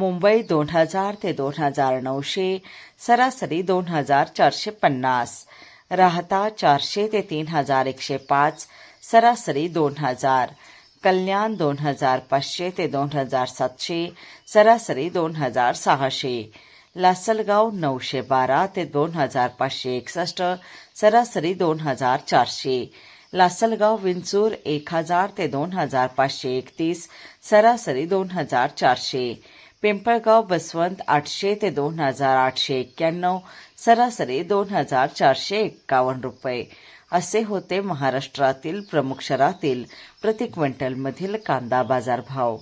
मुंबई दोन हजार ते दोन हजार नऊशे सरासरी दोन हजार चारशे पन्नास राहता चारशे ते तीन हजार एकशे पाच सरासरी दोन हजार कल्याण दोन हजार पाचशे ते दोन हजार सातशे सरासरी दोन हजार सहाशे लासलगाव नऊशे बारा ते दोन हजार पाचशे एकसष्ट सरासरी दोन हजार चारशे लासलगाव विंचूर एक हजार ते दोन हजार पाचशे एकतीस सरासरी दोन हजार चारशे पिंपळगाव बसवंत आठशे ते दोन हजार आठशे एक्क्याण्णव सरासरी दोन हजार चारशे एक्कावन्न रुपये. असे होते महाराष्ट्रातील प्रमुख शहरातील प्रति क्विंटलमधील कांदा बाजार भाव